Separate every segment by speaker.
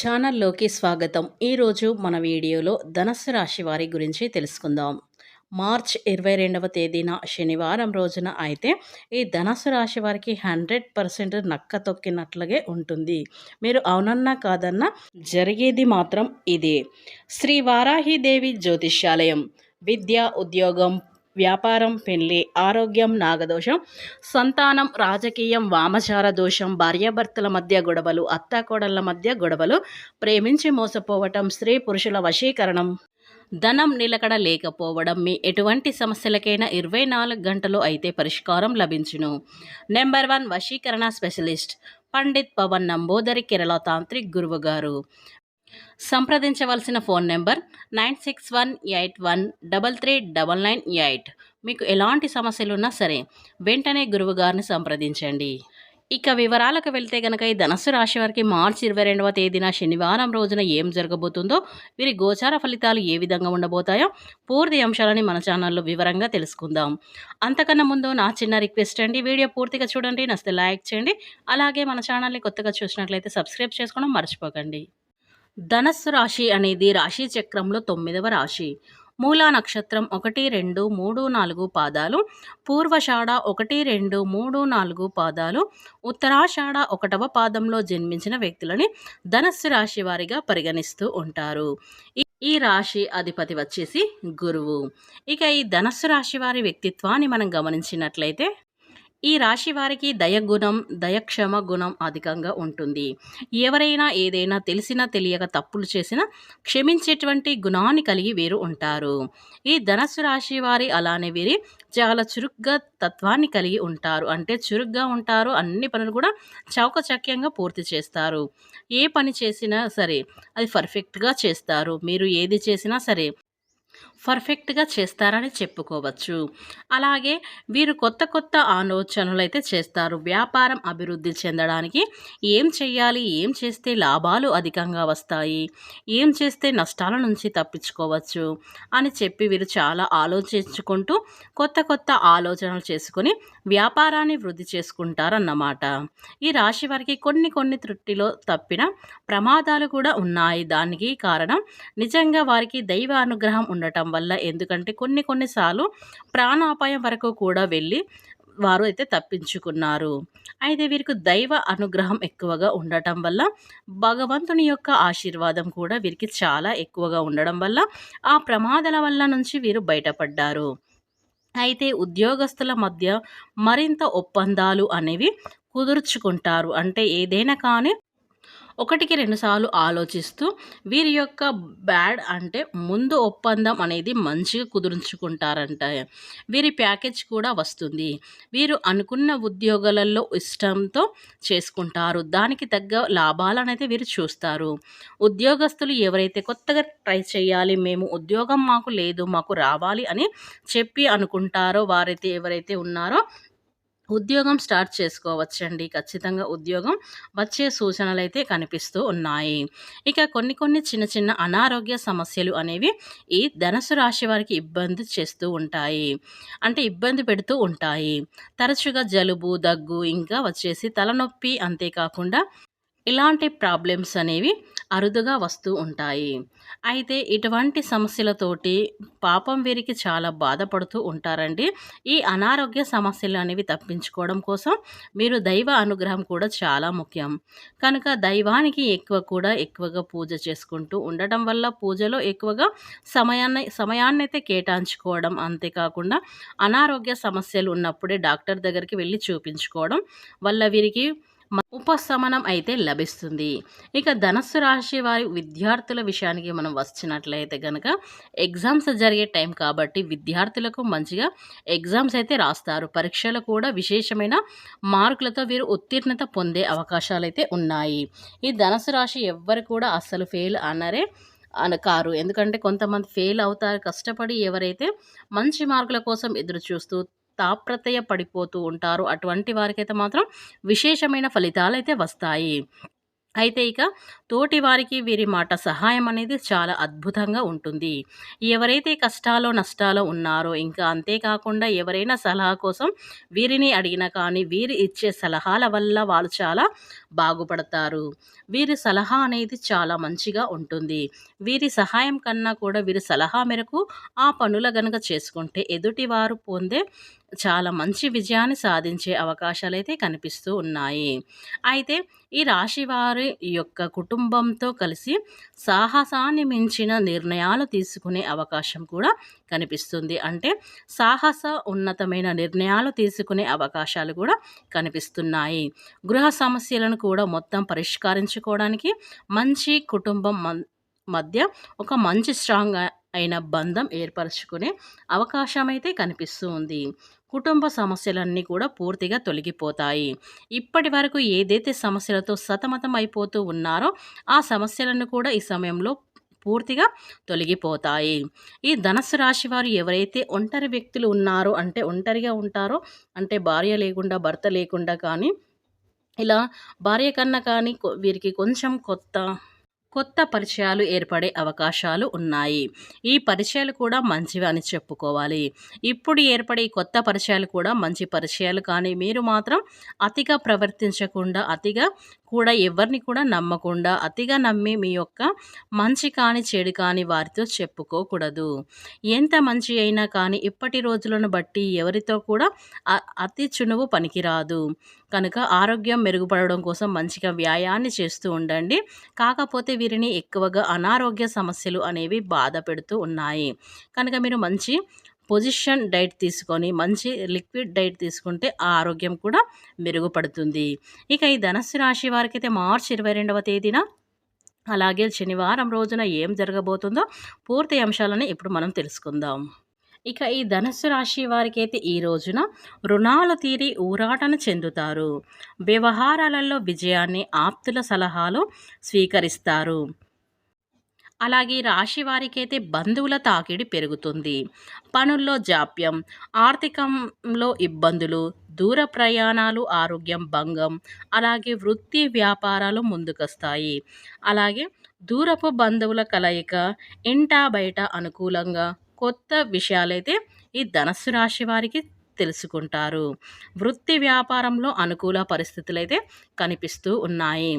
Speaker 1: ఛానల్లోకి స్వాగతం. ఈరోజు మన వీడియోలో ధనస్సు రాశి వారి గురించి తెలుసుకుందాం. మార్చ్ ఇరవై రెండవ తేదీన శనివారం రోజున అయితే ఈ ధనస్సు రాశి వారికి హండ్రెడ్ పర్సెంట్ నక్క తొక్కినట్లుగే ఉంటుంది. మీరు అవునన్నా కాదన్నా జరిగేది మాత్రం ఇదే. శ్రీ వారాహిదేవి జ్యోతిష్యాలయం. విద్య ఉద్యోగం వ్యాపారం పెళ్ళి ఆరోగ్యం నాగదోషం సంతానం రాజకీయం వామచార దోషం భార్యాభర్తల మధ్య గొడవలు అత్తాకోడళ్ళ మధ్య గొడవలు ప్రేమించి మోసపోవటం స్త్రీ పురుషుల వశీకరణం. ధనం నిలకడ లేకపోవడం మీ ఎటువంటి సమస్యలకైనా ఇరవై నాలుగు గంటలు అయితే పరిష్కారం లభించును. నెంబర్ వన్ వశీకరణ స్పెషలిస్ట్ పండిత్ పవన్ నంబోదరి కేరళ తాంత్రిక్ గురువు గారు. సంప్రదించవలసిన phone number nine six one eight one double three double nine eight. మీకు ఎలాంటి సమస్యలు ఉన్నా సరే వెంటనే గురువు గారిని సంప్రదించండి. ఇక వివరాలకు వెళ్తే గనక ఈ ధనస్సు రాశి వారికి మార్చి ఇరవై రెండవ తేదీన శనివారం రోజున ఏం జరగబోతుందో వీరి గోచార ఫలితాలు ఏ విధంగా ఉండబోతాయో పూర్తి అంశాలని మన ఛానల్లో వివరంగా తెలుసుకుందాం. అంతకన్నా ముందు నా చిన్న రిక్వెస్ట్ అండి వీడియో పూర్తిగా చూడండి నస్తే లైక్ చేయండి అలాగే మన ఛానల్ని కొత్తగా చూసినట్లయితే సబ్స్క్రైబ్ చేసుకోవడం మర్చిపోకండి. ధనస్సు రాశి అనేది రాశి చక్రంలో తొమ్మిదవ రాశి. మూలా నక్షత్రం ఒకటి రెండు మూడు నాలుగు పాదాలు. పూర్వషాఢ ఒకటి రెండు మూడు నాలుగు పాదాలు. ఉత్తరాషాఢ ఒకటవ పాదంలో జన్మించిన వ్యక్తులని ధనస్సు రాశి వారిగా పరిగణిస్తూ ఉంటారు. ఈ రాశి అధిపతి వచ్చేసి గురువు. ఇక ఈ ధనస్సు రాశి వారి వ్యక్తిత్వాన్ని మనం గమనించినట్లయితే ఈ రాశి వారికి దయగుణం దయక్షమ గుణం అధికంగా ఉంటుంది. ఎవరైనా ఏదైనా తెలిసినా తెలియక తప్పులు చేసినా క్షమించేటువంటి గుణాన్ని కలిగి వీరు ఉంటారు. ఈ ధనస్సు రాశి వారి అలానే వీరి చాలా చురుగ్గా తత్వాన్ని కలిగి ఉంటారు. అంటే చురుగ్గా ఉంటారు. అన్ని పనులు కూడా చౌకచక్యంగా పూర్తి చేస్తారు. ఏ పని చేసినా సరే అది పర్ఫెక్ట్గా చేస్తారు. మీరు ఏది చేసినా సరే పర్ఫెక్ట్గా చేస్తారని చెప్పుకోవచ్చు. అలాగే వీరు కొత్త కొత్త ఆలోచనలు అయితే చేస్తారు. వ్యాపారం అభివృద్ధి చెందడానికి ఏం చేయాలి ఏం చేస్తే లాభాలు అధికంగా వస్తాయి ఏం చేస్తే నష్టాల నుంచి తప్పించుకోవచ్చు అని చెప్పి వీరు చాలా ఆలోచించుకుంటూ కొత్త కొత్త ఆలోచనలు చేసుకొని వ్యాపారాన్ని వృద్ధి చేసుకుంటారన్నమాట. ఈ రాశి వారికి కొన్ని కొన్ని త్రుట్టిలో తప్పిన ప్రమాదాలు కూడా ఉన్నాయి. దానికి కారణం నిజంగా వారికి దైవ అనుగ్రహం ఉండటం వల్ల ఎందుకంటే కొన్ని కొన్నిసార్లు ప్రాణాపాయం వరకు కూడా వెళ్ళి వారు అయితే తప్పించుకున్నారు. అయితే వీరికి దైవ అనుగ్రహం ఎక్కువగా ఉండటం వల్ల భగవంతుని యొక్క ఆశీర్వాదం కూడా వీరికి చాలా ఎక్కువగా ఉండడం వల్ల ఆ ప్రమాదాల వల్ల నుంచి వీరు బయటపడ్డారు. అయితే ఉద్యోగస్తుల మధ్య మరింత ఒప్పందాలు అనేవి కుదుర్చుకుంటారు. అంటే ఏదైనా కానీ ఒకటికి రెండుసార్లు ఆలోచిస్తూ వీరి యొక్క బ్యాడ్ అంటే ముందు ఒప్పందం అనేది మంచిగా కుదుర్చుకుంటారంట. వీరి ప్యాకేజ్ కూడా వస్తుంది. వీరు అనుకున్న ఉద్యోగాలలో ఇష్టంతో చేసుకుంటారు. దానికి తగ్గ లాభాలు అనేది వీరు చూస్తారు. ఉద్యోగస్తులు ఎవరైతే కొత్తగా ట్రై చేయాలి మేము ఉద్యోగం మాకు లేదు మాకు రావాలి అని చెప్పి అనుకుంటారో వారైతే ఎవరైతే ఉన్నారో ఉద్యోగం స్టార్ట్ చేసుకోవచ్చండి. ఖచ్చితంగా ఉద్యోగం వచ్చే సూచనలు అయితే కనిపిస్తూ ఉన్నాయి. ఇక కొన్ని కొన్ని చిన్న చిన్న అనారోగ్య సమస్యలు అనేవి ఈ ధనసు రాశి వారికి ఇబ్బంది చేస్తూ ఉంటాయి. అంటే ఇబ్బంది పెడుతూ ఉంటాయి. తరచుగా జలుబు దగ్గు ఇంకా వచ్చేసి తలనొప్పి అంతేకాకుండా ఇలాంటి ప్రాబ్లమ్స్ అనేవి అరుదుగా వస్తూ ఉంటాయి. అయితే ఇటువంటి సమస్యలతోటి పాపం వీరికి చాలా బాధపడుతూ ఉంటారండి. ఈ అనారోగ్య సమస్యలు అనేవి తప్పించుకోవడం కోసం మీరు దైవ అనుగ్రహం కూడా చాలా ముఖ్యం. కనుక దైవానికి ఎక్కువ కూడా ఎక్కువగా పూజ చేసుకుంటూ ఉండటం వల్ల పూజలో ఎక్కువగా సమయాన్ని సమయాన్ని అయితే కేటాయించుకోవడం అంతేకాకుండా అనారోగ్య సమస్యలు ఉన్నప్పుడే డాక్టర్ దగ్గరికి వెళ్ళి చూపించుకోవడం వల్ల వీరికి ఉపశమనం అయితే లభిస్తుంది. ఇక ధనస్సు రాశి వారి విద్యార్థుల విషయానికి మనం వచ్చినట్లయితే కనుక ఎగ్జామ్స్ జరిగే టైం కాబట్టి విద్యార్థులకు మంచిగా ఎగ్జామ్స్ అయితే రాస్తారు. పరీక్షలు కూడా విశేషమైన మార్కులతో వీరు ఉత్తీర్ణత పొందే అవకాశాలు అయితే ఉన్నాయి. ఈ ధనస్సు రాశి ఎవ్వరు కూడా అస్సలు ఫెయిల్ అన్నరే అనకారు ఎందుకంటే కొంతమంది ఫెయిల్ అవుతారు కష్టపడి ఎవరైతే మంచి మార్కుల కోసం ఎదురు చూస్తూ తాప్రతయ పడిపోతూ ఉంటారు. అటువంటి వారికైతే మాత్రం విశేషమైన ఫలితాలు అయితే వస్తాయి. అయితే ఇక తోటి వారికి వీరి మాట సహాయం అనేది చాలా అద్భుతంగా ఉంటుంది. ఎవరైతే కష్టాలో నష్టాలో ఉన్నారో ఇంకా అంతేకాకుండా ఎవరైనా సలహా కోసం వీరిని అడిగినా కానీ వీరు ఇచ్చే సలహాల వల్ల వాళ్ళు చాలా బాగుపడతారు. వీరి సలహా అనేది చాలా మంచిగా ఉంటుంది. వీరి సహాయం కన్నా కూడా వీరి సలహా మేరకు ఆ పనుల గనుక చేసుకుంటే ఎదుటివారు పొందే చాలా మంచి విజయాన్ని సాధించే అవకాశాలు అయితే కనిపిస్తూ ఉన్నాయి. అయితే ఈ రాశి వారి యొక్క కుటుంబంతో కలిసి సాహసాన్ని మించిన నిర్ణయాలు తీసుకునే అవకాశం కూడా కనిపిస్తుంది. అంటే సాహస ఉన్నతమైన నిర్ణయాలు తీసుకునే అవకాశాలు కూడా కనిపిస్తున్నాయి. గృహ సమస్యలను కూడా మొత్తం పరిష్కరించుకోవడానికి మంచి కుటుంబం మధ్య ఒక మంచి స్ట్రాంగ్ అయిన బంధం ఏర్పరచుకునే అవకాశం అయితే కనిపిస్తూ ఉంది. కుటుంబ సమస్యలన్నీ కూడా పూర్తిగా తొలగిపోతాయి. ఇప్పటి వరకు ఏదైతే సమస్యలతో సతమతం అయిపోతూ ఉన్నారో ఆ సమస్యలను కూడా ఈ సమయంలో పూర్తిగా తొలగిపోతాయి. ఈ ధనస్సు రాశి వారు ఎవరైతే ఒంటరి వ్యక్తులు ఉన్నారో అంటే ఒంటరిగా ఉంటారో అంటే భార్య లేకుండా భర్త లేకుండా కానీ ఇలా భార్య కన్నా కానీ వీరికి కొంచెం కొత్త కొత్త పరిచయాలు ఏర్పడే అవకాశాలు ఉన్నాయి. ఈ పరిచయాలు కూడా మంచివి అని చెప్పుకోవాలి. ఇప్పుడు ఏర్పడే కొత్త పరిచయాలు కూడా మంచి పరిచయాలు. కానీ మీరు మాత్రం అతిగా ప్రవర్తించకుండా అతిగా కూడా ఎవరిని కూడా నమ్మకుండా అతిగా నమ్మి మీ యొక్క మంచి కాని చెడు కాని వారితో చెప్పుకోకూడదు. ఎంత మంచి అయినా కానీ ఇప్పటి రోజులను బట్టి ఎవరితో కూడా అతి చునువు పనికిరాదు. కనుక ఆరోగ్యం మెరుగుపడడం కోసం మంచిగా వ్యాయాన్ని చేస్తూ ఉండండి. కాకపోతే వీరిని ఎక్కువగా అనారోగ్య సమస్యలు అనేవి బాధ పెడుతూ ఉన్నాయి. కనుక మీరు మంచి పొజిషన్ డైట్ తీసుకొని మంచి లిక్విడ్ డైట్ తీసుకుంటే ఆ ఆరోగ్యం కూడా మెరుగుపడుతుంది. ఇక ఈ ధనస్సు రాశి వారికి అయితే మార్చి ఇరవై రెండవ తేదీన అలాగే శనివారం రోజున ఏం జరగబోతుందో పూర్తి అంశాలని ఇప్పుడు మనం తెలుసుకుందాం. ఇక ఈ ధనస్సు రాశి వారికి అయితే ఈ రోజున రుణాలు తీరి ఊరాటన చెందుతారు. వ్యవహారాలలో విజయాన్ని ఆప్తుల సలహాలు స్వీకరిస్తారు. అలాగే రాశి వారికైతే బంధువుల తాకిడి పెరుగుతుంది. పనుల్లో జాప్యం ఆర్థికంలో ఇబ్బందులు దూర ప్రయాణాలు ఆరోగ్యం భంగం అలాగే వృత్తి వ్యాపారాలు ముందుకొస్తాయి. అలాగే దూరపు బంధువుల కలయిక ఇంటా బయట అనుకూలంగా కొత్త విషయాలైతే ఈ ధనస్సు రాశి వారికి తెలుసుకుంటారు. వృత్తి వ్యాపారంలో అనుకూల పరిస్థితులు అయితే కనిపిస్తూ ఉన్నాయి.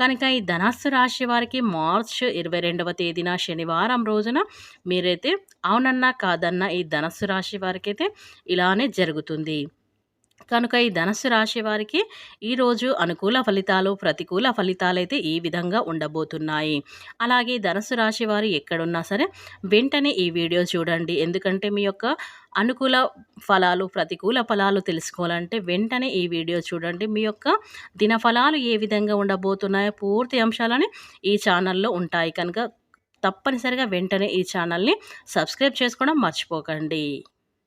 Speaker 1: కనుక ఈ ధనస్సు రాశి వారికి మార్చ్ ఇరవై రెండవ తేదీన శనివారం రోజున మీరైతే అవునన్నా కాదన్నా ఈ ధనస్సు రాశి వారికి అయితే ఇలానే జరుగుతుంది. కనుక ఈ ధనస్సు రాశి వారికి ఈరోజు అనుకూల ఫలితాలు ప్రతికూల ఫలితాలు అయితే ఈ విధంగా ఉండబోతున్నాయి. అలాగే ధనస్సు రాశి వారు ఎక్కడున్నా సరే వెంటనే ఈ వీడియో చూడండి. ఎందుకంటే మీ యొక్క అనుకూల ఫలాలు ప్రతికూల ఫలాలు తెలుసుకోవాలంటే వెంటనే ఈ వీడియో చూడండి. మీ యొక్క దినఫలాలు ఏ విధంగా ఉండబోతున్నాయో పూర్తి అంశాలని ఈ ఛానల్లో ఉంటాయి. కనుక తప్పనిసరిగా వెంటనే ఈ ఛానల్ని సబ్స్క్రైబ్ చేసుకోవడం మర్చిపోకండి.